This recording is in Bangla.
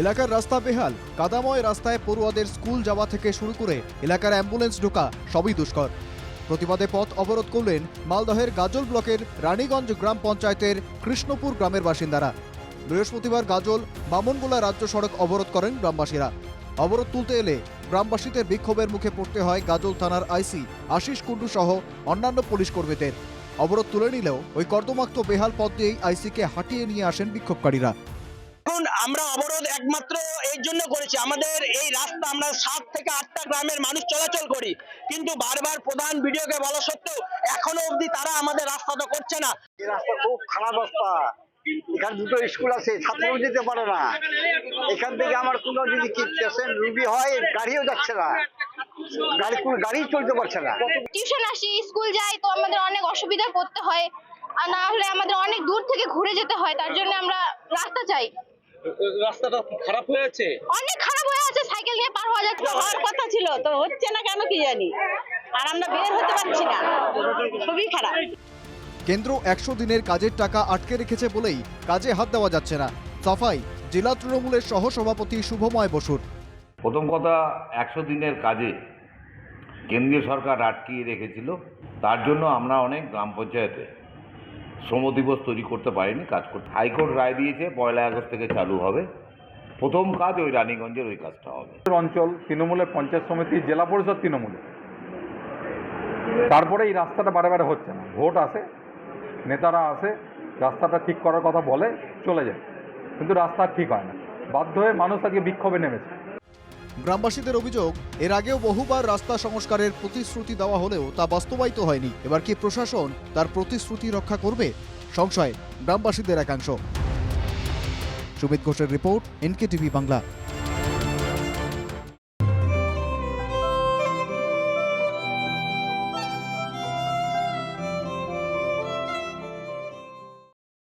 এলাকার রাস্তা বেহাল। কাদাময় রাস্তায় পড়ুয়াদের স্কুল যাওয়া থেকে শুরু করে এলাকার অ্যাম্বুলেন্স ঢোকা সবই দুষ্কর। প্রতিবাদে পথ অবরোধ করলেন মালদহের গাজল ব্লকের রানীগঞ্জ গ্রাম পঞ্চায়েতের কৃষ্ণপুর গ্রামের বাসিন্দারা। বৃহস্পতিবার গাজল, বামনগোলা রাজ্য সড়ক অবরোধ করেন গ্রামবাসীরা। অবরোধ তুলতে এলে গ্রামবাসীদের বিক্ষোভের মুখে পড়তে হয় গাজল থানার আইসি আশিস কুণ্ডু সহ অন্যান্য পুলিশ কর্মীদের। অবরোধ তুলে নিলেও ওই কর্দমাক্ত বেহাল পথ দিয়েই আইসিকে হাঁটিয়ে নিয়ে আসেন বিক্ষোভকারীরা। আমরা অবরোধ একমাত্র এই জন্য করেছি। আমাদের এই রাস্তা আমরা সাত থেকে আটটা গ্রামের মানুষ চলাচল করি। কিন্তু বারবার প্রধান ভিডিওকে বলা সত্ত্বেও এখনও অবধি তারা আমাদের রাস্তাটা করছে না। এই রাস্তা খুব খারাপ রাস্তা। এখানে দুটো স্কুল আছে ছাত্রও যেতে পারে না। এখান থেকে আমার কোনো যদি পেশেন্ট রুগী হয় গাড়িও যাচ্ছে না। গাড়ি কোনো গাড়ি চলতে পারছে না। টিউশন আসি স্কুল যাই তো আমাদের অনেক অসুবিধায় পড়তে হয়। আর না হলে আমাদের অনেক দূর থেকে ঘুরে যেতে হয় তার জন্য আমরা রাস্তা চাই। রাস্তাটা খারাপ হয়েছে অনেক খারাপ হয়ে আছে সাইকেল নিয়ে পার হওয়া যাচ্ছে হওয়ার কথা ছিল তো হচ্ছে না কেন কি জানি? আর আমরা বের হতে পারছি না খুবই খারাপ। কেন্দ্র একশো দিনের কাজের টাকা আটকে রেখেছে বলেই কাজে হাত দেওয়া যাচ্ছে না। সাফাই জেলা তৃণমূলের সহ সভাপতি শুভময় বসুর। প্রথম কথা একশো দিনের কাজে কেন্দ্রীয় সরকার আটকিয়ে রেখেছিল। তার জন্য আমরা অনেক গ্রাম পঞ্চায়েতে শ্রম দিবস তৈরি করতে পারেনি, কাজ করতে হাইকোর্ট রায় দিয়েছে, পয়লা আগস্ট থেকে চালু হবে। প্রথম কাজ ওই রানীগঞ্জের ওই কাজটা হবে। অঞ্চল তৃণমূলের পঞ্চায়েত সমিতি, জেলা পরিষদ তৃণমূলে। তারপরে এই রাস্তাটা বারে বারে হচ্ছে না। ভোট আসে, নেতারা আসে, রাস্তাটা ঠিক করার কথা বলে চলে যায়। কিন্তু রাস্তা ঠিক হয় না। বাধ্য হয়ে মানুষ আজকে বিক্ষোভে নেমেছে। গ্রামবাসীদের অভিযোগ, এর আগেও বহুবার রাস্তা সংস্কারের প্রতিশ্রুতি দেওয়া হলেও তা বাস্তবায়িত হয়নি। এবার কি প্রশাসন তার প্রতিশ্রুতি রক্ষা করবে? সংশয়, গ্রামবাসীদের একাংশ। সুমিত ঘোষের রিপোর্ট এনকে টিভি বাংলা।